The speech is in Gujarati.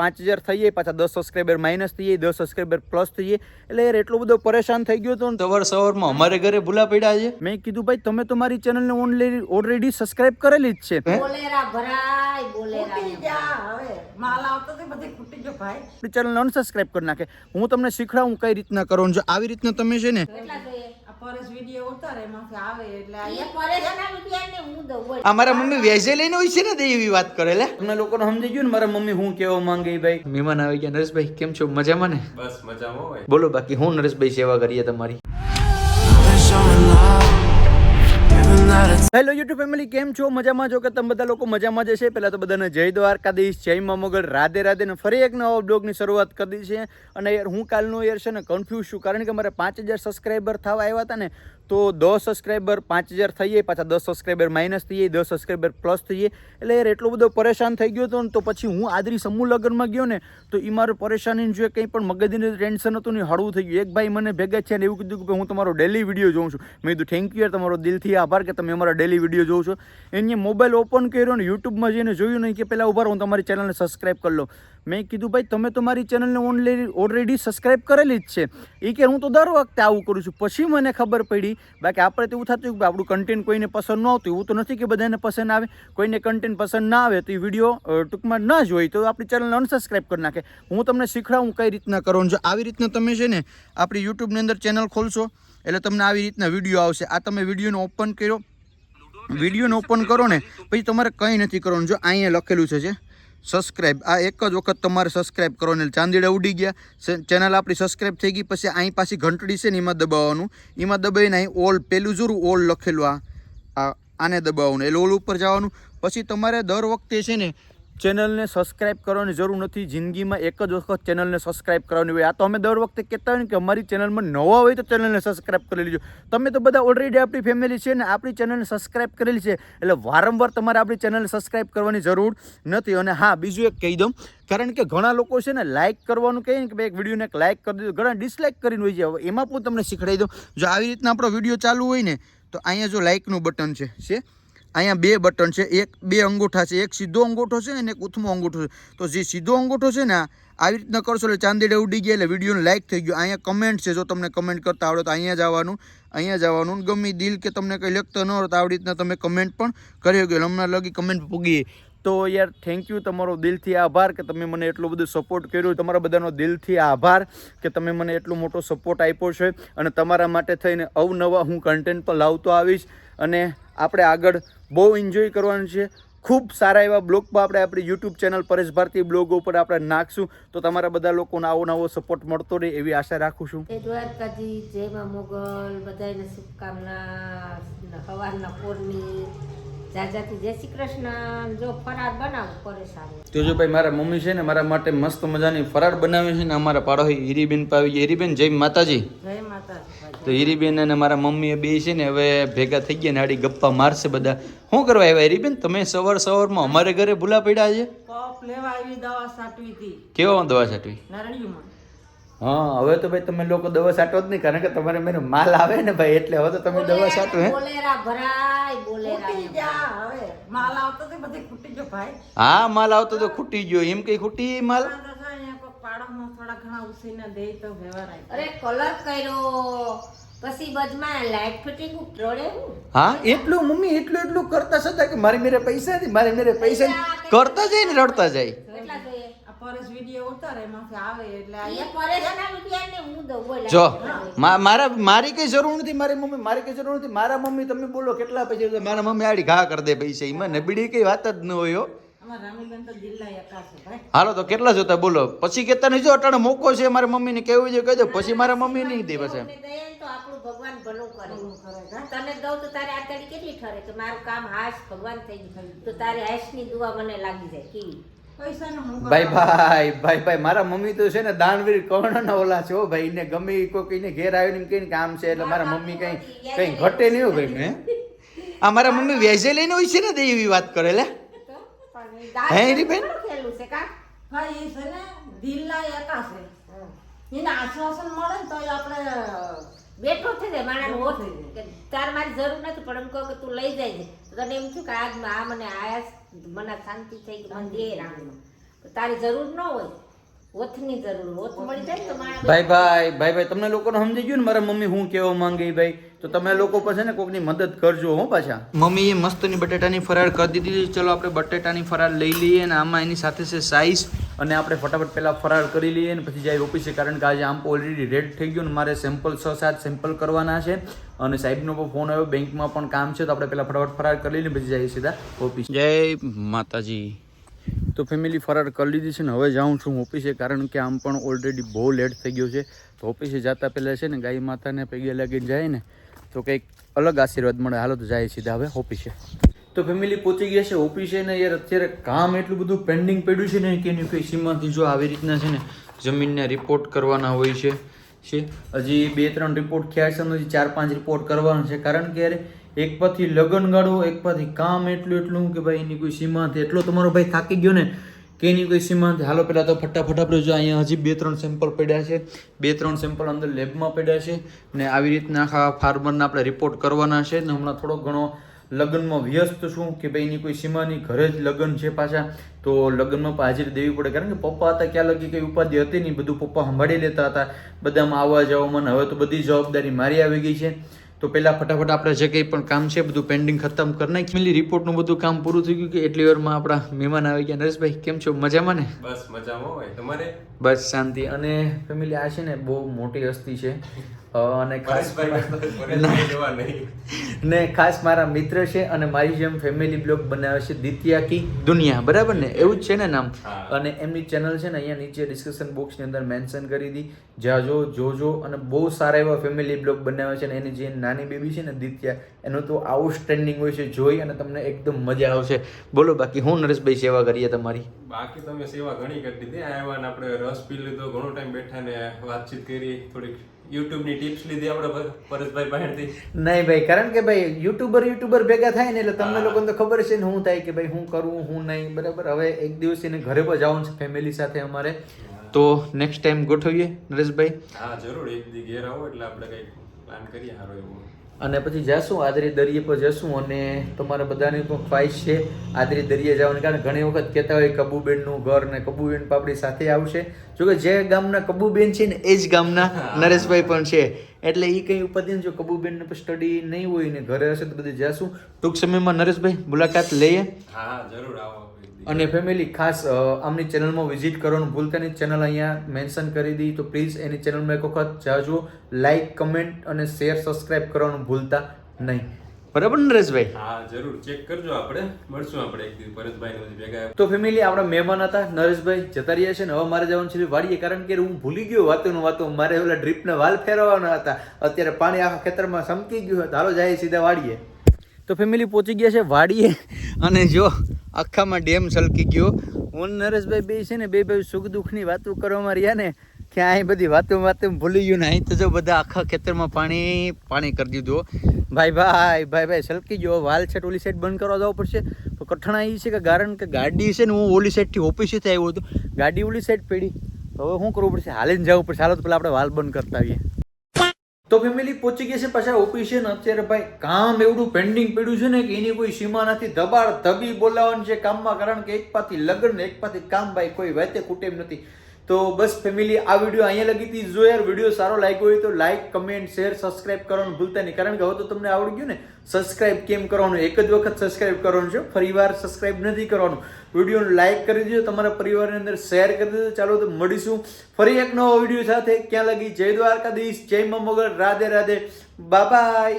પાંચ હજાર થઈ જાય પાછા દસ સબસ્ક્રાઈબર માઇનસ થઈ જાય દસ સબસ્ક્રાઈબર પ્લસ થઈ જાય. એટલે યાર એટલો બધો પરેશાન થઈ ગયો હતો ને. સવાર સવારમાં અમારે ઘરે ભૂલા પડ્યા છે. મેં કીધું ભાઈ તમે તો મારી ચેનલને ઓનલાઈન ઓલરેડી સબસ્ક્રાઈબ કરેલી જ છે. ચેનલ અનસબસ્ક્રાઈબ કરી નાખે. હું તમને શીખડાવું કઈ રીતના કરો જો આવી રીતના તમે છે ને કેટલા જોઈએ? આ પરેશ વીડિયો ઉતારે એમાંથી આવે એટલે આ એ પરેશના રૂપિયાને હું દઉં બોલ મારા મમ્મી વેજે લઈને હોય છે ને તે એવી વાત કરે લે. તમને લોકોને સમજી ગયું ને મારા મમ્મી હું કેવા માંગે ભાઈ? મહેમાન આવી ગયા. નરેશભાઈ કેમ છો? મજામાં ને? બસ મજામાં હોય. બોલો બાકી હું નરેશભાઈ સેવા કરીએ તમારી. હેલો યુટ્યુબ ફેમિલી કેમ છો? મજામાં છો કે તમે બધા લોકો મજામાં જ છે પહેલાં તો બધાને જય દ્વારકાધીશ, જય મા મોગલ રાધે રાધે ને ફરી એક નવા બ્લોગની શરૂઆત કરી છે અને યાર, હું કાલનો યાર છે ને કન્ફ્યુઝ છું, કારણ કે મારે પાંચ હજાર સબસ્ક્રાઈબર થવા આવ્યા હતા ને, તો દસ સબસ્ક્રાઈબર પાંચ હજાર થઈ જાય, પાછા દસ સબસ્ક્રાઈબર માઇનસ થઈ જાય, દસ સબસ્ક્રાઈબર પ્લસ થઈ જાય. એટલે યાર, એટલો બધો પરેશાન થઈ ગયો હતો ને, તો પછી હું આદરી સમૂહ લગ્નમાં ગયો ને, તો એ મારું પરેશાની જો કંઈ પણ મગજની ટેન્શન હતું ને હળવું થઈ ગયું. એક ભાઈ મને ભેગા છે ને, એવું કીધું કે હું તમારો ડેલી વીડિયો જોઉં છું. મેં કીધું થેન્ક યુ યાર, તમારો દિલથી આભાર કે તમે અમારા ડેલી વીડિયો જોવો છો. એને મોબાઈલ ઓપન કર્યો ને યુટ્યુબમાં જઈને જોયું નહીં કે પહેલાં ઊભા હું તમારી ચેનલને સબસ્ક્રાઈબ કરી લો. મેં કીધું, ભાઈ, તમે તો મારી ચેનલને ઓનલાઈન ઓલરેડી સબસ્ક્રાઈબ કરેલી જ છે. એ કે, હું તો દર વખતે આવું કરું છું. પછી મને ખબર પડી, બાકી આપણે તો એવું થતું કે આપણું કન્ટેન્ટ કોઈને પસંદ ન આવતું, એવું તો નથી કે બધાને પસંદ આવે. કોઈને કન્ટેન્ટ પસંદ ના આવે તો એ વીડિયો ટૂંકમાં ન જોઈ તો આપણી ચેનલને અનસબસ્ક્રાઈબ કરી નાખે. હું તમને શીખડાવું કઈ રીતના કરો જો આવી રીતના તમે છે ને આપણી યુટ્યુબની અંદર ચેનલ ખોલશો. એટલે તમને આવી રીતના વીડિયો આવશે. આ તમે વિડીયોને ઓપન કર્યો. વિડીયોને ઓપન કરો ને, પછી તમારે કંઈ નથી કરવાનું. જો અહીંયા લખેલું છે જે સબસ્ક્રાઇબ આ એક જ વખત તમારે સબસ્ક્રાઇબ કરવાનું. એટલે ચાંદીડા ઉડી ગયા. ચેનલ આપણી સબસ્ક્રાઇબ થઈ ગઈ. પછી અહીં પાછી ઘંટડી છે ને, એમાં દબાવવાનું. એમાં દબાવીને અહીં ઓલ પેલું જોરું ઓલ લખેલું આ આ, આને દબાવવાનું. એટલે ઓલ ઉપર જવાનું. પછી તમારે દર વખતે છે ને ચેનલને સબસ્ક્રાઇબ કરવાની જરૂર નથી. જિંદગીમાં એક જ વખત ચેનલને સબસ્ક્રાઇબ કરવાની હોય. આ તો અમે દર વખતે કહેતા હોય ને કે અમારી ચેનલમાં નવા હોય તો ચેનલને સબસ્ક્રાઇબ કરી લેજો. તમે તો બધા ઓલરેડી આપણી ફેમિલી છે ને આપણી ચેનલને સબસ્ક્રાઇબ કરેલી છે. એટલે વારંવાર તમારે આપણી ચેનલને સબસ્ક્રાઇબ કરવાની જરૂર નથી. અને હા, બીજું એક કહી દઉં. કારણ કે ઘણા લોકો છે ને લાઇક કરવાનું કહે ને કે ભાઈ એક વિડીયોને એક લાઇક કરી દીધું. ઘણા ડિસલાઇક કરીને હોય છે. હવે એમાં પણ તમને શીખડાવી દઉં. જો આવી રીતના આપણો વીડિયો ચાલુ હોય ને, તો અહીંયા જો લાઇકનું બટન છે. છે? અહીંયા બે બટન છે, એક બે અંગૂઠા છે, એક સીધો અંગૂઠો છે અને એક ઉથમો અંગૂઠો છે. તો જે સીધો અંગૂઠો છે ને આવી રીતના કરશો એટલે ચાંદીડે ઉડી ગયા એટલે વિડીયોને લાઇક થઈ ગયો. અહીંયા કમેન્ટ છે, જો તમને કમેન્ટ કરતા આવડે તો અહીંયા જવાનું અહીંયા જવાનું ગમે દિલ કે તમને કંઈ લખતો ન હોય તો આવી રીતના તમે કમેન્ટ પણ કરી ગયો હમણાં લગી કમેન્ટ પૂગી તો યાર થેન્ક યુ તમારો દિલથી આભાર કે તમે મને એટલો બધો સપોર્ટ કર્યો. તમારા બધાનો દિલથી આભાર કે તમે મને એટલો મોટો સપોર્ટ આપ્યો છે. અને તમારા માટે થઈને અવનવા હું કન્ટેન્ટ પણ લાવતો આવીશ. અને આપણે આગળ બહુ એન્જોય કરવાનું છે. ખૂબ સારા એવા બ્લોગમાં આપણે આપણી YouTube channel Paresh Bharti blog ઉપર આપણે નાખશું. તો તમારા બધા લોકોને આવો નવો સપોર્ટ મળતો રહે એવી આશા રાખું છું. દ્વારકાજી, જય મોગલ બધાને શુભકામના જાજાથી જય શ્રી કૃષ્ણ. જો બનાવ મારા મમ્મી છે ને મારા માટે મસ્ત મજાની ફરાળ બનાવે છે ને અમારા પાડોશી હીરીબેન પાવી ગયા. હીરીબેન જય માતાજી. જય માતાજી. તો હીરીબેન અને મારા મમ્મી બે છે ને હવે ભેગા થઈ ગયા ને આડી ગપ્પા મારશે બધા. શું કરવા આવ્યા હીરીબેન? તમે સવાર સવારમાં અમારે ઘરે ભૂલા પડ્યા છે? કફ લેવા આવી દવા સાટવી હતી. કેવો દવા નારણિયુંમાં હા હવે તો ભાઈ તમે લોકો દવા છાંટો જ નહીં કારણ કે તમારે મેરો માલ આવે ને ભાઈ એટલે હવે તો તમે દવા સાટો હે? બોલેરા ભરાય બોલેરા હવે. માલ આવતો તો બધી ખૂટી ગયો ભાઈ. હા માલ આવતો તો ખૂટી ગયો. એમ કઈ ખૂટી માલ? પાડોશમાં થોડા ઘણા ઉસીને દે તો વ્યવહાર અરે કલર કર્યો. પછી બજમાં લાઈટ ફિટિંગ રોડે હા. એટલું મમ્મી એટલું એટલું કરતા છતાં કે મારી મેરે પૈસા નથી મારી મેરે પૈસા. કરતા જાય ને રડતા જાય? કેટલા જોઈએ? આ પરેશ વીડિયો ઉતારે એમાંથી આવે એટલે આ એ પરેશના રૂપિયાને હું દઉં બોલ જો મા- મારા મારી કઈ જરૂર નથી મારી મમ્મી મારી કઈ જરૂર નથી. મારા મમ્મી તમે બોલો કેટલા પૈસા? મારા મમ્મી આડી ઘા કરી દે પૈસા. એમાં નબળી કઈ વાત જ ન હોય હો. અમારા રામીબેન તો જિલ્લા એકા છે ભાઈ. હાલો તો કેટલા જોતા બોલો. પછી કેતા નહીં જો અટાણે મોકો છે મારી મમ્મીને કેવું છે કહી દો પછી મારા મમ્મી નહીં દે પછી. ભગવાન ભલું કરે. તને દઉં તો તારે આતડી કેટલી ઠરે? કે મારું કામ હાશ ભગવાન થઈ ગયું તો તારે હાશની દુઆ મને લાગી જાય કેવી? ભાઈ ભાઈ ભાઈ ભાઈ મારા મમ્મી તો છે ને દાનવીર કર્ણના ઓલા છે હો ભાઈ. ને ગમે ઈ કોઈ કઈને ઘેર આવ્યો ને કઈ કામ છે એટલે મારા મમ્મી કઈ કઈ ઘટે નહીં હો ભાઈ મેં આ મારા મમ્મી વેજે લઈને હોય છે ને તે એવી વાત કરે લે? હે, રીબેન? ઘણું ખેલું છે કા? ભાઈ એ છે ને દિલના એકા છે. એને આશ્વાસન મળે ને તો આપણે બેઠો થઈ જાય માણસ બેઠો હોત થઈ જાય. કે તાર મારી જરૂર નથી પણ એમ કહો કે તું લઈ જાય તને એમ થયું કે આજ આ મને આયા મને શાંતિ થઈ ગઈ મને દે રામમાં તારી જરૂર ન હોય ઓથની જરૂર ઓથ મળી જાય તો માણસ ભાઈ ભાઈ ભાઈ ભાઈ તમને લોકોને સમજી ગયું ને મારા મમ્મી હું કેવા માંગે ભાઈ? તો તમે લોકો પાસે ને કોકની મદદ કરજો હો પાછા. મમ્મીએ મસ્તની બટેટાની ફરાળ કરી દીધી ચલો આપણે બટેટાની ફરાળ લઈ લઈએ અને આમાં એની સાથે છે સાઈઝ અને આપણે ફટાફટ પહેલાં ફરાળ કરી લઈએ ને પછી જાય ઓફિસે કારણ કે આજે આમ ઓલરેડી રેડ થઈ ગયું ને મારે સેમ્પલ છ સાત સેમ્પલ કરવાના છે. અને સાહેબનો પણ ફોન આવ્યો બેંકમાં પણ કામ છે તો આપણે પહેલાં ફટાફટ ફરાર કરી લઈને પછી જઈએ સીધા ઓફિસ. જય માતાજી. તો ફેમિલી ફરાર કરી લીધી છે ને હવે જાઉં છું ઓફિસે કારણ કે આમ પણ ઓલરેડી બહુ લેટ થઈ ગયો છે. તો ઓફિસે જતા પહેલાં છે ને ગાય માતાને પગે લાગીને જાય ને તો કંઈક અલગ આશીર્વાદ મળે. હાલો તો જાય સીધા હવે ઓફિસે. તો ફેમિલી પહોંચી ગયા છે, ઓફિસે ને યાર અત્યારે કામ એટલું બધું પેન્ડિંગ પડ્યું છે ને કે એની કોઈ સીમાથી જો આવી રીતના છે ને જમીનને રિપોર્ટ કરવાના હોય છે છે. હજી બે ત્રણ રિપોર્ટ થયા છે, હજી ચાર પાંચ રિપોર્ટ કરવાના છે. કારણ કે યાર, એક પાથી લગન ગાળો, એક પાથી કામ એટલું એટલું કે ભાઈ એની કોઈ સીમાથી એટલો તમારો ભાઈ થાકી ગયો ને કે એની કોઈ સીમાથી, હાલો પહેલાં તો ફટાફટ આપણે જો અહીંયા હજી બે ત્રણ સેમ્પલ પડ્યા છે, બે ત્રણ સેમ્પલ અંદર લેબમાં પડ્યા છે ને આવી રીતના આખા ફાર્મરના આપણે રિપોર્ટ કરવાના છે ને હમણાં થોડો ઘણો લગ્નમાં વ્યસ્ત છું કે ભાઈ એની કોઈ સીમાની ઘરે જ લગ્ન છે પાછા તો લગ્નમાં પણ હાજરી દેવી પડે. કારણ કે પપ્પા હતા ક્યાં લગી કઈ ઉપાધિ હતી નહીં બધું પપ્પા સંભાળી લેતા હતા. બધામાં આવવા જવામાં હવે તો બધી જવાબદારી મારી આવી ગઈ છે. તો પહેલા ફટાફટ આપણે જે કંઈ પણ કામ છે બધું પેન્ડિંગ ખતમ કરી નાખી. ફેમિલી રિપોર્ટનું બધું કામ પૂરું થઈ ગયું કે એટલી વારમાં આપણા મહેમાન આવી ગયા. નરેશભાઈ કેમ છો? મજામાં ને? બસ મજામાં હોય. તમારે? બસ શાંતિ. અને ફેમિલી આ છે ને બહુ મોટી હસ્તી છે. અને ખાસ ને ખાસ મારા મિત્ર છે અને મારી જેમ ફેમિલી બ્લોગ બનાવે છે દિત્યા કી દુનિયા બરાબર ને? એવું જ છે ને નામ? અને એમની ચેનલ છે ને અહીંયા નીચે ડિસ્ક્રિપ્શન બોક્સની અંદર મેન્શન કરી દી. જાજો જોજો અને બહુ સારા એવા ફેમિલી બ્લોગ બનાવે છે અને એની જે નાની બેબી છે ને દિત્યા એનું તો આઉટસ્ટેન્ડિંગ હોય છે જોઈ અને તમને એકદમ મજા આવશે. બોલો બાકી હું નરેશભાઈ સેવા કરીએ તમારી? બાકી તમે સેવા ઘણી કરી દીધી. આવ્યા ને આપણે રસ પી લીધો ઘણો ટાઈમ બેઠા ને વાતચીત કરી થોડીક યુટ્યુબની ટિપ્સ લીધી આપણે પર- પરેશભાઈ પાસેથી? નહીં ભાઈ કારણ કે ભાઈ યુટ્યુબર યુટ્યુબર ભેગા થાય ને એટલે તમને લોકોને તો ખબર છે ને શું થાય કે ભાઈ હું કરું હું નહીં બરાબર? હવે એક દિવસ એને ઘરે પણ જવાનું છે ફેમિલી સાથે અમારે. તો નેક્સ્ટ ટાઈમ ગોઠવીએ નરેશભાઈ. હા જરૂર એક દી ઘેર આવો એટલે આપણે કંઈક પ્લાન કરીએ સારો એવો. અને પછી જશું આદરી દરિયે પર જશું અને તમારા બધાની પણ ખ્વાહિશ છે આદરી દરિયે જવાની. કારણ ઘણી વખત કહેતા હોય કબુબેનનું ઘર ને કબુબેન પણ આપણી સાથે આવશે. જોકે જે ગામના કબુબેન છે ને એ જ ગામના નરેશભાઈ પણ છે. એટલે એ કંઈ ઉપાધિ જો કબુબેનને પણ સ્ટડી નહીં હોય ને ઘરે હશે તો બધે જશું. ટૂંક સમયમાં નરેશભાઈ મુલાકાત લઈએ. હા જરૂર આવો. અને ફેમિલી ખાસ આમની ચેનલમાં વિઝિટ કરવાનું ભૂલતા નહીં ચેનલ અહીંયા મેન્શન કરી દી. તો પ્લીઝ એની ચેનલમાં એક વખત જાજો લાઇક કમેન્ટ અને શેર સબસ્ક્રાઇબ કરવાનું ભૂલતા નહીં. બરાબર નરેશભાઈ? હા જરૂર. ચેક કરજો આપણે. મળશું આપણે એક દિવસ ભરતભાઈ ભેગા. તો ફેમિલી આપણા મહેમાન હતા. નરેશભાઈ જતા રહ્યા છે ને હવે મારે જવાનું છે વાડીએ કારણ કે હું ભૂલી ગયો વાતોનું વાતો. મારે ઓલા ડ્રીપને વાલ ફેરવવાના હતા. અત્યારે પાણી આખા ખેતરમાં સમકી ગયું હતું હાલો જાય સીધા વાડીએ. તો ફેમિલી પહોંચી ગયા છે વાડીએ. અને જો, આખામાં ડેમ છલકી ગયો. હું નરેશભાઈ બે છે ને, બે ભાઈ સુખ દુઃખની વાતો કરવામાં રહ્યા ને કે અહીં બધી વાતો વાતો ભૂલી ગયું ને, અહીં તો જો બધા આખા ખેતરમાં પાણી પાણી કરી દીધું. ભાઈ ભાઈ ભાઈ ભાઈ છલકી ગયો. વાલ છે ઓલી સાઈડ બંધ કરવા જવું પડશે. તો કઠણાઈ છે કે કારણ કે ગાડી છે ને, હું ઓલી સાઈડથી ઓફિસેથી આવ્યો હતો. ગાડી ઓલી સાઈડ પડી. હવે શું કરવું પડશે? હાલીને જવું પડશે. હાલો તો પેલા આપણે વાલ બંધ કરતા આવીએ. તો ફેમિલી પહોંચી ગયા છે પાછા ઓફિસે ને અત્યારે ભાઈ કામ એવડું પેન્ડિંગ પડ્યું છે ને કે એની કોઈ સીમા નથી. દબાણ, ધબી બોલાવવાનું છે કામમાં, કારણ કે એક પાથી લગ્ન એક પાથી કામ ભાઈ કોઈ વાતે કુટેમ નથી. તો બસ ફેમિલી આ વીડિયો અહીંયા લગી હતી. જો યાર વીડિયો સારો લાગ્યો હોય તો લાઈક કમેન્ટ શેર સબસ્ક્રાઇબ કરવાનું ભૂલતા નહીં. કારણ કે હવે તો તમને આવડી ગયું ને? સબસ્ક્રાઇબ કેમ કરવાનું? એક જ વખત સબસ્ક્રાઇબ કરવાનું છે. ફરીવાર સબસ્ક્રાઇબ નથી કરવાનું. વિડીયોને લાઈક કરી દેજો, તમારા પરિવારની અંદર શેર કરી દેજો. ચાલો તો મળીશું. ફરી એક નવો વીડિયો સાથે. ક્યાં લગી? જય દ્વારકાધીશ, જય મા મોગલ રાધે રાધે. બાય